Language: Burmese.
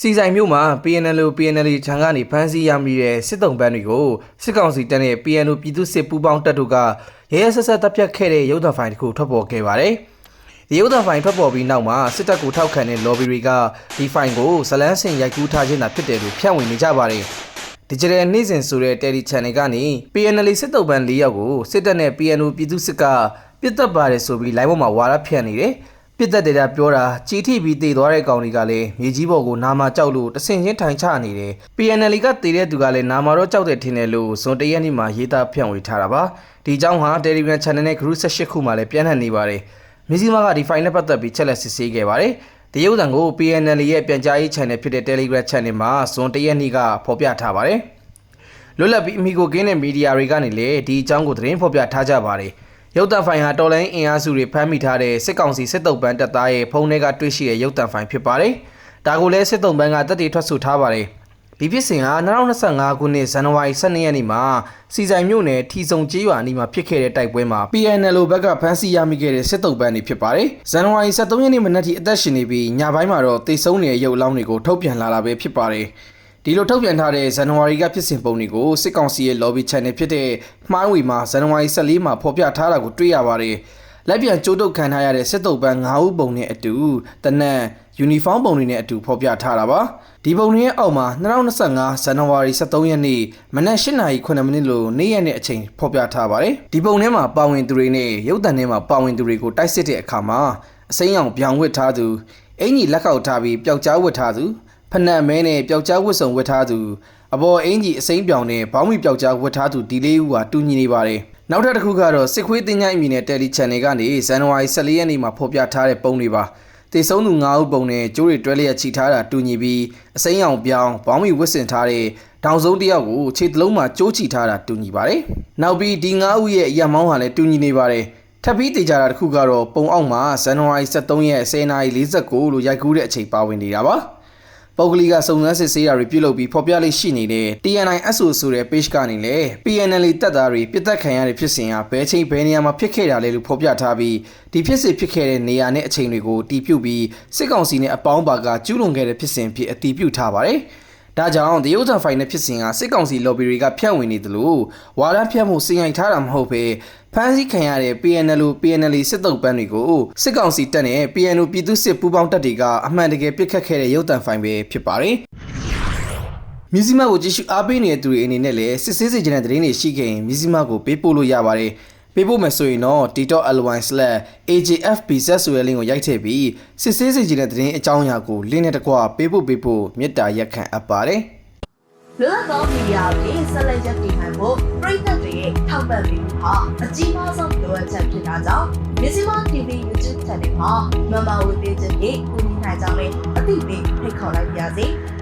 စီဆိုင်မြို့မှာ PNL PNL ခြံကနေဖမ်းဆီးရမိတဲ့စစ်တုံးပန်းတွေကိုစစ်ကောင်စီတပ်နဲ့ PNL ပြည်သူစစ်ပူးပေါင်းတပ်တို့ကရဲရဲဆက်ဆက်တပ်ဖြတ်ခဲ့တဲ့ရုပ်သံဖိုင်တစ်ခုထွက်ပေါ်ခဲ့ပါတယ်။ဒီရုပ်သံဖိုင်ထွက်ပေါ်ပြီးနောက်မှာစစ်တပ်ကိုထောက်ခံတဲ့ lobby တွေကဒီဖိုင်ကိုဇလန်းစင်ရိုက်ကူးထားခြင်းသာဖြစ်တယ်လို့ဖြန့်ဝေနေကြပါတယ်။ Digital နေ့စဉ်ဆိုတဲ့ Tele Channel ကနေ PNL စစ်တုံးပန်း၄ယောက်ကိုစစ်တပ်နဲ့ PNL ပြည်သူစစ်ကပြစ်တက်ပါတယ်ဆိုပြီး live ပေါ်မှာဝါဒဖြန့်နေတယ်။ ပြစ်သက်တယ်တာပြောတာကြီးထိပြီးတည်သွားတဲ့ကောင်တွေကလည်းမြေကြီးပေါ်ကိုနာမကြောက်လို့တဆင်ချင်းထိုင်ချနေတယ် PNL ကတည်တဲ့သူကလည်းနာမတော့ကြောက်တယ်ထင်တယ်လို့ဇွန်တရက်နေ့မှာရေးသားဖြန့်ဝေထားတာပါဒီအကြောင်းဟာ Telegram Channel နဲ့ Group 18ခုမှာလည်းပြန့်နှံ့နေပါတယ်မြစည်းမကဒီ file နဲ့ပတ်သက်ပြီးချက်လက်စစ်ဆေးခဲ့ပါတယ်ဒီရုပ်သံကို PNL ရဲ့ပြန်ကြားရေး channel ဖြစ်တဲ့ Telegram Channel မှာဇွန်တရက်နေ့ကဖော်ပြထားပါတယ်လွတ်လပ်ပြီးအမိကိုကင်းတဲ့မီဒီယာတွေကနေလည်းဒီအကြောင်းကိုသတင်းဖော်ပြထားကြပါတယ် ရုပ်သံဖိုင်ဟာတော်လိုင်းအင်အားစုတွေဖမ်းမိထားတဲ့စစ်ကောင်စီစစ်တုပ်ပန်းတပ်သားရဲ့ဖုန်းထဲကတွေ့ရှိတဲ့ရုပ်သံဖိုင်ဖြစ်ပါတယ်။ဒါကိုလည်းစစ်တုပ်ပန်းကတပ်တည်ထွက်ဆိုထားပါတယ်။ဒီဖြစ်စဉ်ဟာ2025ခုနှစ်ဇန်နဝါရီ12ရက်နေ့မှာစီဆိုင်မြို့နယ်ထီစုံကျေးရွာအနီးမှာဖြစ်ခဲ့တဲ့တိုက်ပွဲမှာ PNL ဘက်ကဖမ်းဆီးရမိခဲ့တဲ့စစ်တုပ်ပန်းတွေဖြစ်ပါတယ်။ဇန်နဝါရီ23ရက်နေ့မနက်ထိအသက်ရှင်နေပြီးညပိုင်းမှာတော့တေဆုံးနေတဲ့ရုပ်အလောင်းတွေကိုထုတ်ပြန်လာတာပဲဖြစ်ပါတယ်။ ဒီလိုထုတ်ပြန်ထားတဲ့ဇန်နဝါရီကဖြစ်စဉ်ပုံတွေကိုစစ်ကောင်စီရဲ့ lobby channel ဖြစ်တဲ့မှားဝေမှာဇန်နဝါရီ14မှာဖော်ပြထားတာကိုတွေ့ရပါတယ်။လက်ပြန်ကြိုးတုပ်ခံထားရတဲ့စစ်တုပ်ပန်း9ဦးပုံနဲ့အတူတနက်ယူနီဖောင်းပုံတွေနဲ့အတူဖော်ပြထားတာပါ။ဒီပုံတွေရဲ့အောက်မှာ2025ဇန်နဝါရီ23ရက်နေ့မနက်8:09မိနစ်လိုနေ့ရက်နဲ့အချိန်ဖော်ပြထားပါတယ်။ဒီပုံထဲမှာပါဝင်သူတွေနဲ့ရုပ်သံထဲမှာပါဝင်သူတွေကိုတိုက်စစ်တဲ့အခါမှာအစိမ်းအောင်ပြောင်ဝစ်ထားသူအင်ကြီးလက်ကောက်ထားပြီးပျောက်ကြားဝစ်ထားသူ ဖနက်မဲနဲ့ပျောက်ကြားဝတ်စုံဝတ်ထားသူအပေါ်အင်ကြီးအစိမ်းပြောင်နဲ့ဘောင်းမီပျောက်ကြားဝတ်ထားသူဒီလေးဦးဟာတူညီနေပါတယ်နောက်ထပ်တစ်ခုကတော့စစ်ခွေးတင်ញိုင်းအမည်နဲ့တယ်လီချန်နယ်ကနေဇန်နဝါရီ14ရက်နေ့မှာဖော်ပြထားတဲ့ပုံတွေပါတေဆုံးသူ9ဦးပုံနဲ့ကျိုးတွေတွဲလျက်ချီထားတာတူညီပြီးအစိမ်းအောင်ပြောင်းဘောင်းမီဝတ်ဆင်ထားတဲ့တောင်စုံတယောက်ကိုခြေတလုံးမှာကျိုးချီထားတာတူညီပါတယ်နောက်ပြီးဒီ9ဦးရဲ့အရက်မောင်းဟာလည်းတူညီနေပါတယ်ထပ်ပြီးတေချာတာတစ်ခုကတော့ပုံအောက်မှာဇန်နဝါရီ23ရက်10:49လို့ရိုက်ကူးတဲ့အချိန်ပါဝင်နေတာပါ ပုဂ္ဂလိကစုံစမ်းစစ်ဆေးတာတွေပြုလုပ်ပြီးဖော်ပြလေးရှိနေတဲ့ TNI SO ဆိုတဲ့ page ကနေလည်း PNL တပ်သားတွေပြစ်တက်ခံရတဲ့ဖြစ်စဉ်ဟာဘယ်ချိန်ဘယ်နေရာမှာဖြစ်ခဲ့တာလဲလို့ဖော်ပြထားပြီးဒီဖြစ်စဉ်ဖြစ်ခဲ့တဲ့နေရာနဲ့အချိန်တွေကိုတီးပြုတ်ပြီးစစ်ကောင်စီနဲ့အပေါင်းပါကကျူးလွန်ခဲ့တဲ့ဖြစ်စဉ်ဖြစ်အတီးပြုတ်ထားပါတယ်။ ဒါကြောင့်တရုတ်တံဖိုင်နဲ့ဖြစ်စဉ်ကစစ်ကောင်စီ lobby တွေကဖြန့်ဝေနေတယ်လို့ဝါဒဖြန့်မှုစီရင်ထားတာမဟုတ်ပဲဖမ်းဆီးခံရတဲ့ PNL PNL စစ်တုပ်ပန်းတွေကိုစစ်ကောင်စီတပ်နဲ့ PNL ပြည်သူစစ်ပူးပေါင်းတပ်တွေကအမှန်တကယ်ပြစ်ခတ်ခဲ့တဲ့ရုပ်တံဖိုင်ပဲဖြစ်ပါတယ်။မြစည်းမကိုကြည့်ရှုအားပေးနေတဲ့သူတွေအနေနဲ့လည်းစစ်ဆေးစေချင်တဲ့သတင်းတွေရှိခဲ့ရင်မြစည်းမကိုပေးပို့လို့ရပါတယ်။ ပေးပို့မယ်ဆိုရင်တော့ t.ly/ajfbz ဆိုတဲ့ link ကိုရိုက်ထည့်ပြီးစစ်ဆေးစေချင်တဲ့သတင်းအကြောင်းအရာကို link နဲ့တကွပေးပို့ပေးဖို့မေတ္တာရက်ခံအပ်ပါတယ်။လွတ်လပ်သောမီဒီယာတွေဆက်လက်ရပ်တည်နိုင်ဖို့ပြည်သက်တွေရဲ့ထောက်ပံ့ပေးမှုဟာအကြီးမားဆုံးလိုအပ်ချက်ဖြစ်တာကြောင့်မြစီမ TV YouTube Channel မှာမမဝေပေးခြင်းဖြင့်ကူညီနိုင်ကြောင်းလည်းအသိပေးဖိတ်ခေါ်လိုက်ပါရစေ။